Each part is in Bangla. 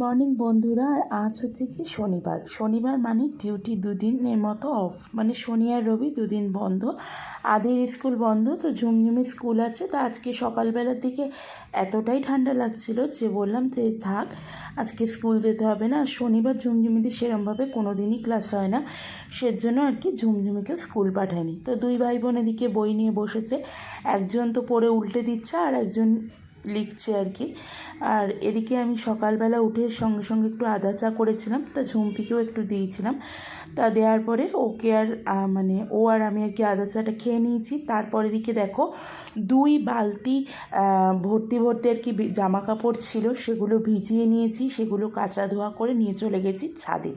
মর্নিং বন্ধুরা, আর আজ হচ্ছে কি শনিবার। শনিবার মানে ডিউটি দুদিনের মতো অফ মানে শনি আর রবি দুদিন বন্ধ। আদের স্কুল বন্ধ, তো ঝুমঝুমে স্কুল আছে। তো আজকে সকালবেলার দিকে এতটাই ঠান্ডা লাগছিল যে বললাম যে থাক, আজকে স্কুল যেতে হবে না। শনিবার ঝুমঝুমিদের সেরমভাবে কোনো দিনই ক্লাস হয় না। সেজন্য আর কি ঝুমঝুমিকে স্কুল পাঠায়নি। তো দুই ভাই বোন এদিকে বই নিয়ে বসেছে। একজন তো পড়ে উল্টে দিচ্ছে, আর একজন লিখছে আর কি। আর এদিকে আমি সকালবেলা উঠে সঙ্গে সঙ্গে একটু আদা চা করেছিলাম, তা ঝুমপিকেও একটু দিয়েছিলাম। তা দেওয়ার পরে ওকে আর মানে ও আর আমি আর কি আদা চাটা খেয়ে নিয়েছি। তারপর দিকে দেখো দুই বালতি ভর্তি ভর্তি আর কি জামা কাপড় ছিল, সেগুলো ভিজিয়ে নিয়েছি, সেগুলো কাঁচা ধোয়া করে নিয়ে চলে গেছি ছাদে।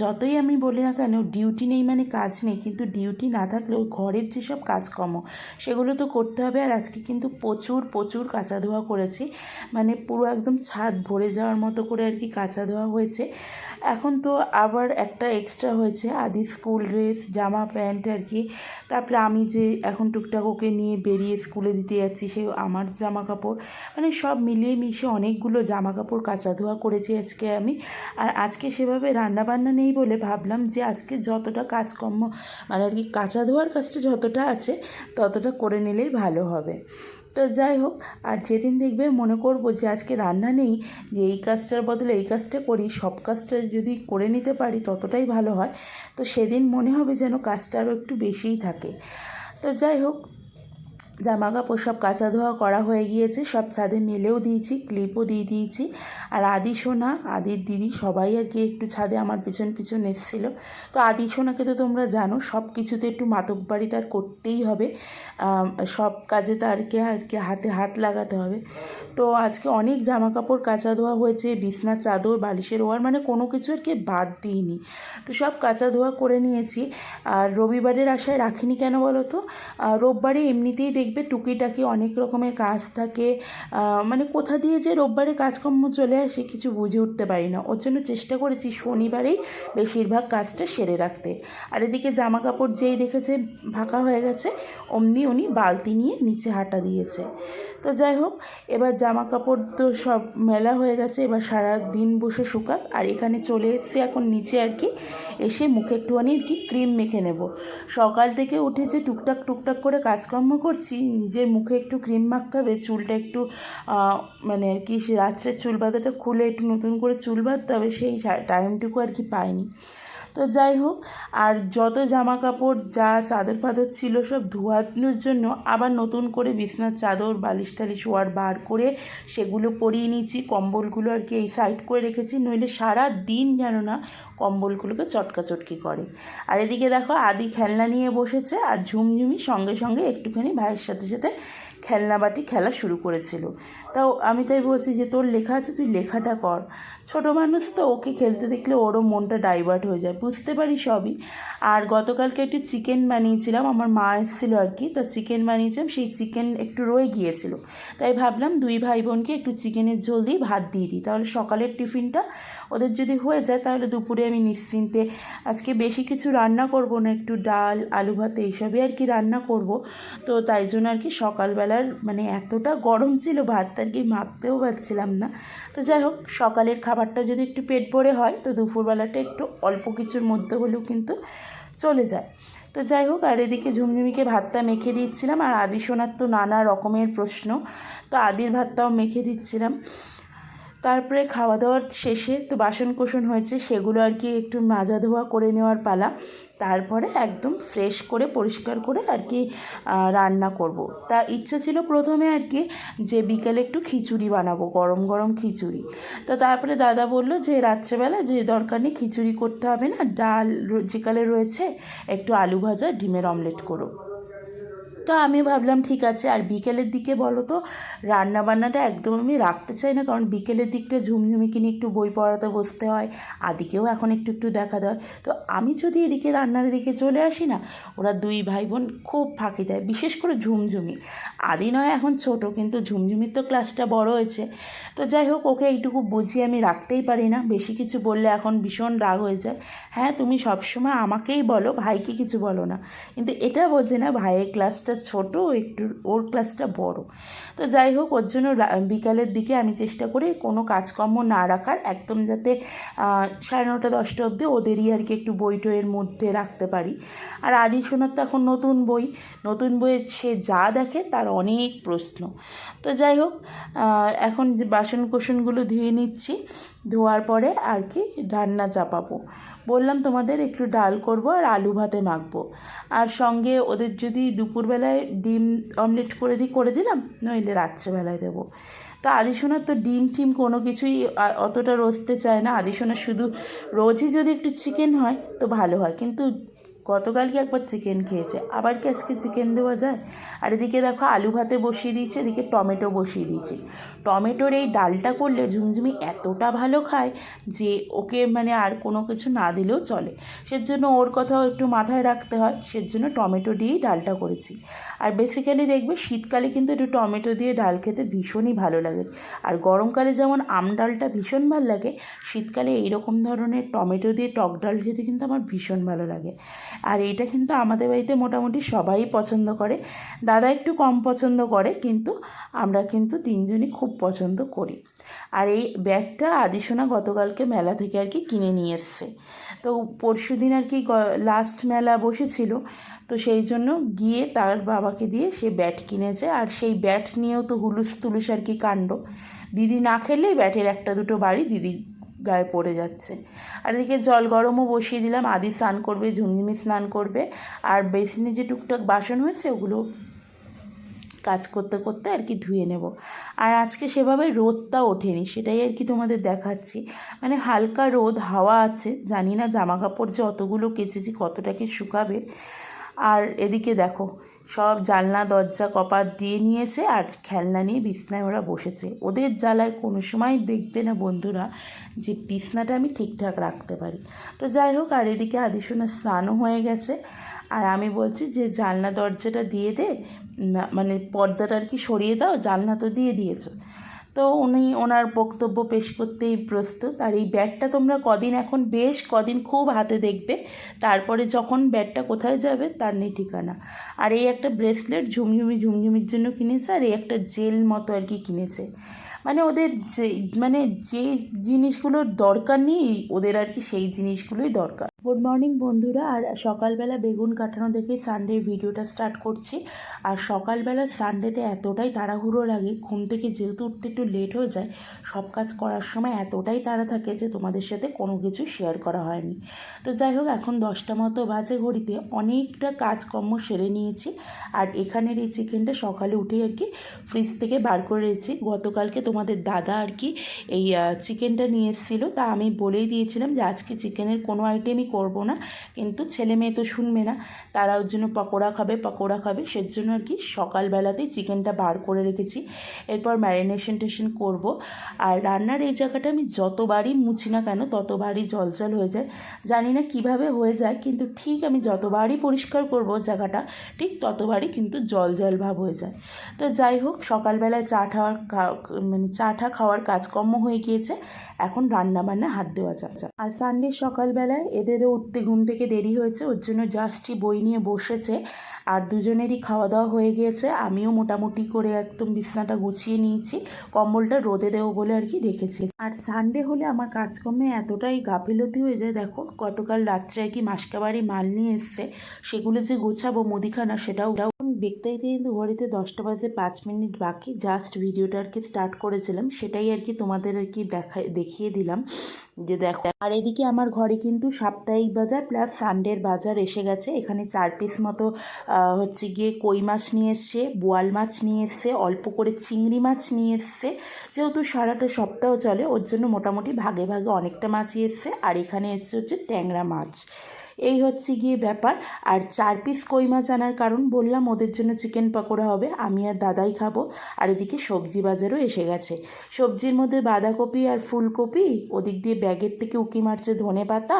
যতই আমি বলি না কেন, ডিউটি নেই মানে কাজ নেই, কিন্তু ডিউটি না থাকলেও ঘরের যেসব কাজকর্ম, সেগুলো তো করতে হবে। আর আজকে কিন্তু প্রচুর প্রচুর কাঁচা ধোয়া করেছি। মানে পুরো একদম ছাদ ভরে যাওয়ার মতো করে আর কি কাঁচা ধোয়া হয়েছে। এখন তো আবার একটা এক্সট্রা হয়েছে, আদি স্কুল ড্রেস জামা প্যান্ট আর কি। তারপরে আমি যে এখন টুকটাক ওকে নিয়ে বেরিয়ে স্কুলে দিতে যাচ্ছি, সে আমার জামা কাপড় মানে সব মিলিয়ে মিশে অনেকগুলো জামা কাপড় কাঁচা ধোয়া করেছি আজকে আমি। আর আজকে সেভাবে রান্না বান্না নেই বলে ভাবলাম যে আজকে যতটা কাজকর্ম মানে আর কি কাঁচা ধোয়ার কাজটা যতটা আছে, ততটা করে নিলেই ভালো হবে। তো যাই হোক, আর যেদিন দেখবে মনে করব যে আজকে রান্না নেই, যে এই কাজটার বদলে এই কাজটা করি, সব কাজটা যদি করে নিতে পারি ততটাই ভালো হয়। তো সেদিন মনে হবে যেন কাজটা আরও একটু বেশিই থাকে। তো যাই হোক জামা কাপড় সব কাঁচা ধোয়া করা হয়ে গিয়েছে, সব ছাদে মেলেও দিয়েছি ক্লিপও দিয়ে দিয়েছি। আর আদি সোনা, আদির দিদি সবাই আর কি একটু ছাদে আমার পিছন পিছন এসেছিল। তো আদি সোনাকে তো তোমরা জানো, সব কিছুতে একটু মাতব্বারি তার করতেই হবে। সব কাজে তারকে আর কি হাতে হাত লাগাতে হবে। তো আজকে অনেক জামা কাপড় কাঁচা ধোয়া হয়েছে বিছনার চাদর, বালিশের ওয়ার মানে কোনো কিছু আর কি বাদ দিইনি। তো সব কাঁচা ধোয়া করে নিয়েছি। আর রবিবারের আশায় রাখিনি কেন বলো তো? রোববারে এমনিতেই দেখবে টুকিটাকি অনেক রকমের কাজ থাকে। মানে কোথা দিয়ে যে রোববারে কাজকর্ম চলে আসে কিছু বুঝে উঠতে পারি না। ওর জন্য চেষ্টা করেছি শনিবারেই বেশিরভাগ কাজটা সেরে রাখতে। আর এদিকে জামা কাপড় যেই দেখেছে ফাঁকা হয়ে গেছে, অমনি উনি বালতি নিয়ে নিচে হাঁটা দিয়েছে। তো যাই হোক, এবার জামা কাপড় তো সব মেলা হয়ে গেছে, এবার সারা দিন বসে শুকাক। আর এখানে চলে এসেছি এখন নিচে আর কি, এসে মুখে একটুখানি আর কি ক্রিম মেখে নেব। সকাল থেকে উঠে যে টুকটাক টুকটাক করে কাজকর্ম করছি নিজের মুখে একটু ক্রিম মাখতে হবে, চুলটা একটু মানে আর কি রাত্রে চুল বাঁধাটা খুলে একটু নতুন করে চুল বাঁধতে হবে, সেই টাইমটুকু আর কি পাইনি। তো যাই হোক, আর যত জামা কাপড় যা চাদর ফাদর ছিল সব ধোয়ানোর জন্য আবার নতুন করে বিছনার চাদর, বালিশ টালিশ ওয়ার বার করে সেগুলো পরিয়ে নিয়েছি। কম্বলগুলো আর কি এই সাইড করে রেখেছি, নইলে সারা দিন যেন না কম্বলগুলোকে চটকাচটকি করে। আর এদিকে দেখো আদি খেলনা নিয়ে বসেছে, আর ঝুমঝুমি সঙ্গে সঙ্গে একটুখানি ভাইয়ের সাথে সাথে খেলনা বাটি খেলা শুরু করেছিল। তাও আমি তাই বলছি যে, তোর লেখা আছে, তুই লেখাটা কর। ছোট মানুষ তো ওকে খেলতে দেখলে ওরও মনটা ডাইভার্ট হয়ে যায়, বুঝতে পারি সবই। আর গতকালকে একটু চিকেন বানিয়েছিলাম, আমার মা এসেছিল আর কি, তো চিকেন বানিয়েছিলাম, সেই চিকেন একটু রয়ে গিয়েছিল। তাই ভাবলাম দুই ভাই বোনকে একটু চিকেনের ঝোল দিয়ে ভাত দিয়ে দিই, তাহলে সকালের টিফিনটা ওদের যদি হয়ে যায়, তাহলে দুপুরে আমি নিশ্চিন্তে আজকে বেশি কিছু রান্না করব না, একটু ডাল, আলু ভাত, এইসবই আর কি রান্না করব। তো তাই জন্য আর কি সকালবেলার মানে এতটা গরম ছিল ভাতটা কি মাখতেও পারছিলাম না। তো যাই হোক, সকালের খাবারটা যদি একটু পেট ভরে হয়, তো দুপুরবেলাটা একটু অল্প কিছুর মধ্যে হলেও কিন্তু চলে যায়। তো যাই হোক, আর এদিকে ঝুমঝুমিকে ভাতটা মেখে দিচ্ছিলাম, আর আদি সোনার তো নানা রকমের প্রশ্ন। তো আদির ভাতটাও মেখে দিচ্ছিলাম। তারপরে খাওয়া দাওয়ার শেষে তো বাসন কোসন হয়েছে, সেগুলো আর কি একটু মাজা ধোয়া করে নেওয়ার পালা। তারপরে একদম ফ্রেশ করে, পরিষ্কার করে আর কি রান্না করব। তা ইচ্ছা ছিল প্রথমে আর কি যে বিকেলে একটু খিচুড়ি বানাবো, গরম গরম খিচুড়ি। তো তারপরে দাদা বলল যে রাত্রেবেলা যে দরকার নেই খিচুড়ি করতে হবে না, ডাল যেকালে রয়েছে একটু আলু ভাজা, ডিমের অমলেট করো তো আমি ভাবলাম, ঠিক আছে, আর বিকেলের দিকে বলো তো রান্না বান্নাটা একদম আমি রাখতে চাই না, কারণ বিকেলের দিকটা ঝুমঝুমিকে নিয়ে একটু বই পড়াতে বসতে হয়, আদিকেও এখন একটু একটু দেখা দেয় তো আমি যদি এদিকে রান্নার দিকে চলে আসি না, ওরা দুই ভাই বোন খুব ফাঁকি দেয়, বিশেষ করে ঝুমঝুমি। আদি নয় এখন ছোট, কিন্তু ঝুমঝুমির তো ক্লাসটা বড় হয়েছে। তো যাই হোক, ওকে এইটুকু বুঝিয়ে আমি রাখতেই পারি না, বেশি কিছু বললে এখন ভীষণ রাগ হয়ে যায়। হ্যাঁ তুমি সবসময় আমাকেই বলো, ভাইকে কিছু বলো না। কিন্তু এটা বোঝে না, ভাইয়ের ক্লাসটা ক্লাসটা ছোট, একটু ওর ক্লাসটা বড়। তো যাই হোক, ওর জন্য বিকালের দিকে আমি চেষ্টা করি কোনো কাজকর্ম না রাখার, একদম যাতে সাড়ে নটা, দশটা অবধি ওদেরই আর কি একটু বই টইয়ের মধ্যে রাখতে পারি। আর আদি সোনার তো এখন নতুন বই, নতুন বইয়ে সে যা দেখে তার অনেক প্রশ্ন। তো যাই হোক এখন যে বাসন কোসনগুলো ধুয়ে নিচ্ছি, ধোয়ার পরে আর কি রান্না চাপাবো। বললাম, তোমাদের একটু ডাল করব আর আলু ভাতে মাখবো। আর সঙ্গে ওদের যদি দুপুরবেলায় ডিম অমলেট করে দিই, করে দিলাম, নইলে রাত্রেবেলায় দেবো। তো আদিসোনার তো ডিম টিম কোনো কিছুই অতটা রোজতে চায় না। আদিশোনার শুধু রোজই যদি একটু চিকেন হয়, তো ভালো হয়। কিন্তু গতকালকে একবার চিকেন খেয়েছে। আবার কি আজকে চিকেন দেওয়া যায়? আর এদিকে দেখো আলু ভাতে বসিয়ে দিয়েছে, এদিকে টমেটো বসিয়ে দিয়েছি। টমেটোর এই ডালটা করলে ঝুমঝুমি এতটা ভালো খায় যে ওকে মানে আর কোনো কিছু না দিলেও চলে। সেজন্য ওর কথাও একটু মাথায় রাখতে হয়, সেজন্য টমেটো দিয়েই ডালটা করেছি। আর বেসিক্যালি দেখবে শীতকালে কিন্তু একটু টমেটো দিয়ে ডাল খেতে ভীষণই ভালো লাগে। আর গরমকালে যেমন আম ডালটা ভীষণ ভালো লাগে, শীতকালে এইরকম ধরনের টমেটো দিয়ে টক ডাল খেতে কিন্তু আমার ভীষণ ভালো লাগে। আর এইটা কিন্তু আমাদের বাড়িতে মোটামুটি সবাই পছন্দ করে। দাদা একটু কম পছন্দ করে, কিন্তু আমরা কিন্তু তিনজনই খুব পছন্দ করি। আর এই ব্যাগটা আদিসোনা গতকালকে মেলা থেকে আর কি কিনে নিয়ে এসছে। তো পরশু দিন আর কি লাস্ট মেলা বসেছিল, তো সেই জন্য গিয়ে তার বাবাকে দিয়ে সে ব্যাট কিনেছে। আর সেই ব্যাট নিয়েও তো হুলুস তুলুস আর কি কাণ্ড। দিদি না খেললেই ব্যাটের একটা দুটো বাড়ি দিদির গায়ে পড়ে যাচ্ছে। আর এদিকে জল গরমও বসিয়ে দিলাম। আদি স্নান করবে, ঝুমঝুমি স্নান করবে। আর বেসিনে যে টুকটাক বাসন হয়েছে, ওগুলো কাজ করতে করতে আর কি ধুয়ে নেব। আর আজকে সেভাবে রোদটা ওঠেনি, সেটাই আর কি তোমাদের দেখাচ্ছি। মানে হালকা রোদ, হাওয়া আছে, জানি না জামা কাপড় যে অতগুলো কেচেছি কতটা কি শুকাবে। আর এদিকে দেখো সব জানলা, দরজা, কপাট দিয়ে নিয়েছে আর খেলনা নিয়ে বিছনায় ওরা বসেছে। ওদের জ্বালায় কোনো সময় দেখবে না বন্ধুরা যে বিছনাটা আমি ঠিকঠাক রাখতে পারি। তো যাই হোক, আর এদিকে আদিসোনার স্নানও হয়ে গেছে। আর আমি বলছি যে, জানলা, দরজাটা দিয়ে দে মানে পর্দাটা আর কি সরিয়ে দাও, জানলা তো দিয়ে দিয়েছ। তো উনি ওনার বক্তব্য পেশ করতেই প্রস্তুত। আর এই ব্যাগটা তোমরা কদিন এখন, বেশ কদিন খুব হাতে দেখবে, তারপরে যখন ব্যাগটা কোথায় যাবে তার নেই ঠিকানা। আর এই একটা ব্রেসলেট ঝুমঝুমি, ঝুমঝুমির জন্য কিনেছে, আর এই একটা জেল মতো আর কি কিনেছে। মানে ওদের যে মানে যে জিনিসগুলোর দরকার নেই, ওদের আর কি সেই জিনিসগুলোই দরকার। গুড মর্নিং বন্ধুরা। আর সকালবেলা বেগুন কাটানো দেখে সানডের ভিডিওটা স্টার্ট করছি। আর সকালবেলা সানডেতে এতটাই তাড়াহুড়ো লাগে, ঘুম থেকে যেহেতু উঠতে একটু লেট হয়ে যায়, সব কাজ করার সময় এতটাই তাড়া থাকে যে তোমাদের সাথে কোনো কিছু শেয়ার করা হয়নি। তো যাই হোক, এখন দশটা মতো বাজে ঘড়িতে অনেকটা কাজকর্ম সেরে নিয়েছি। আর এখানের এই চিকেনটা সকালে উঠে আর কি ফ্রিজ থেকে বার করে রেখেছি। গতকালকে তোমাদের দাদা আর কি এই চিকেনটা নিয়ে এসেছিল। তা আমি বলেই দিয়েছিলাম যে আজকে চিকেনের কোনো আইটেমই করব না। কিন্তু ছেলে মেয়ে তো শুনবে না। তারা ওর জন্য পকোড়া খাবে পকোড়া খাবে। সেজন্য আর কি সকালবেলাতেই চিকেনটা বার করে রেখেছি। এরপর ম্যারিনেশন টেশন করব। আর রান্নার এই জায়গাটা আমি যতবারই মুছি না কেন, ততবারই জল জল হয়ে যায়। জানি না কীভাবে হয়ে যায়, কিন্তু ঠিক আমি যতবারই পরিষ্কার করব জায়গাটা, ঠিক ততবারই কিন্তু জল জল ভাব হয়ে যায়। তো যাই হোক, সকালবেলায় চা খাওয়ার মানে চা টা খাওয়ার কাজকর্ম হয়ে গিয়েছে। এখন রান্না বান্না হাত দেওয়া যাক আর সানডে সকালবেলায় এদেরও উঠতে ঘুম থেকে দেরি হয়েছে, ওর জন্য জাস্টই বই নিয়ে বসেছে, আর দুজনেরই খাওয়া দাওয়া হয়ে গিয়েছে, আমিও মোটামুটি করে একদম বিছনাটা গুছিয়ে নিয়েছি, কম্বলটা রোদে দেবো বলে আর কি রেখেছি। আর সানডে হলে আমার কাজকর্মে এতটাই গাফিলতি হয়ে যায়, দেখো গতকাল রাত্রে আর কি মাসকাবাড়ি মাল নিয়ে এসছে, সেগুলো যে গোছাবো মুদিখানা সেটাও দেখতে কিন্তু ঘড়িতে দশটা বাজে পাঁচ মিনিট বাকি। জাস্ট ভিডিওটা আর কি স্টার্ট করেছিলাম। সেটাই আর কি তোমাদের আর কি দেখা দেখিয়ে দিলাম। যে দেখো, আর এদিকে আমার ঘরে কিন্তু সাপ্তাহিক বাজার প্লাস সানডের বাজার এসে গেছে। এখানে চার পিস মতো হচ্ছে গিয়ে কই মাছ নিয়ে এসছে, বোয়াল মাছ নিয়ে এসছে, অল্প করে চিংড়ি মাছ নিয়ে এসছে। যেহেতু সারাটা সপ্তাহ চলে, ওর জন্য মোটামুটি ভাগে ভাগে অনেকটা মাছই এসছে। আর এখানে এসছে হচ্ছে ট্যাংরা মাছ। এই হচ্ছে গিয়ে ব্যাপার। আর চার পিস কই মাছ আনার কারণ বললাম, ওদের জন্য চিকেন পকোড়া হবে, আমি আর দাদাই খাব। আর এদিকে সবজি বাজারও এসে গেছে। সবজির মধ্যে বাঁধাকপি আর ফুলকপি, ওদিক দিয়ে ব্যাগের থেকে উকি মারছে ধনে পাতা,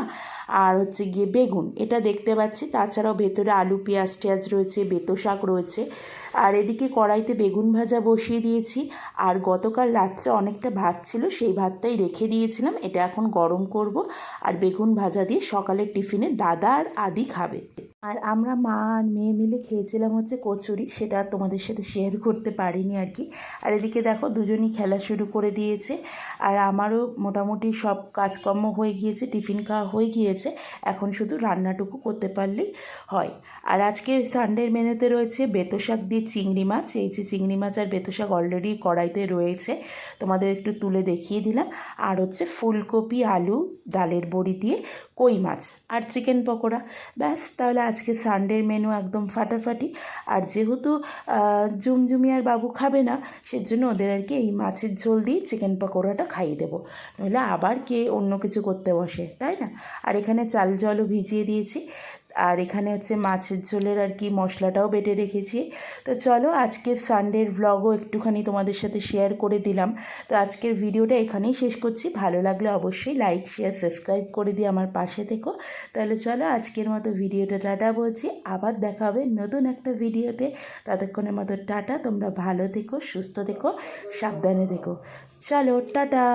আর হচ্ছে গিয়ে বেগুন। এটা দেখতে পাচ্ছি, তাছাড়াও ভেতরে আলু, পেঁয়াজ টেয়াজ রয়েছে, বেতো শাক রয়েছে। আর এদিকে কড়াইতে বেগুন ভাজা বসিয়ে দিয়েছি। আর গতকাল রাত্রে অনেকটা ভাত ছিল, সেই ভাতটাই রেখে দিয়েছিলাম, এটা এখন গরম করব। আর বেগুন ভাজা দিয়ে সকালের টিফিনে দাদা আর আদি খাবে। আর আমরা মা আর মেয়ে মিলে খেয়েছিলাম হচ্ছে কচুরি, সেটা তোমাদের সাথে শেয়ার করতে পারিনি আর কি। আর এদিকে দেখো দুজনই খেলা শুরু করে দিয়েছে। আর আমারও মোটামুটি সব কাজকর্ম হয়ে গিয়েছে, টিফিন খাওয়া হয়ে গিয়েছে। এখন শুধু রান্নাটুকু করতে পারলেই হয়। আর আজকে সানডের মেনুতে রয়েছে বেতো শাক দিয়ে চিংড়ি মাছ। এই যে চিংড়ি মাছ আর বেতো শাক অলরেডি কড়াইতে রয়েছে। তোমাদের একটু তুলে দেখিয়ে দিলাম। আর হচ্ছে ফুলকপি, আলু, ডালের বড়ি দিয়ে কই মাছ। আর চিকেন পকোড়া। ব্যাস, তাহলে আজকে সানডের মেনু একদম ফাটাফাটি। আর যেহেতু জুমজুমি আর বাবু খাবে না, সেজন্য ওদের আর কি এই মাছের ঝোল দিয়ে চিকেন পকোড়াটা খাইয়ে দেবো। নইলে আবার কে অন্য কিছু করতে বসে, তাই না? আর এখানে চাল জলও ভিজিয়ে দিয়েছি। আর এখানে হচ্ছে মাছের ঝোলের আর কি মশলাটাও বেটে রেখেছি। তো চলো আজকের সানডের ভ্লগও একটুখানি তোমাদের সাথে শেয়ার করে দিলাম। তো আজকের ভিডিওটা এখানেই শেষ করছি। ভালো লাগলে অবশ্যই লাইক শেয়ার সাবস্ক্রাইব করে দিয়ে আমার পাশে থেকো। তাহলে চলো আজকের মতো ভিডিওটা টাটা বলছি। আবার দেখা হবে নতুন একটা ভিডিওতে ততক্ষণের মতো টাটা। তোমরা ভালো থেকো, সুস্থ থেকো, সাবধানে থেকো। চলো, টাটা!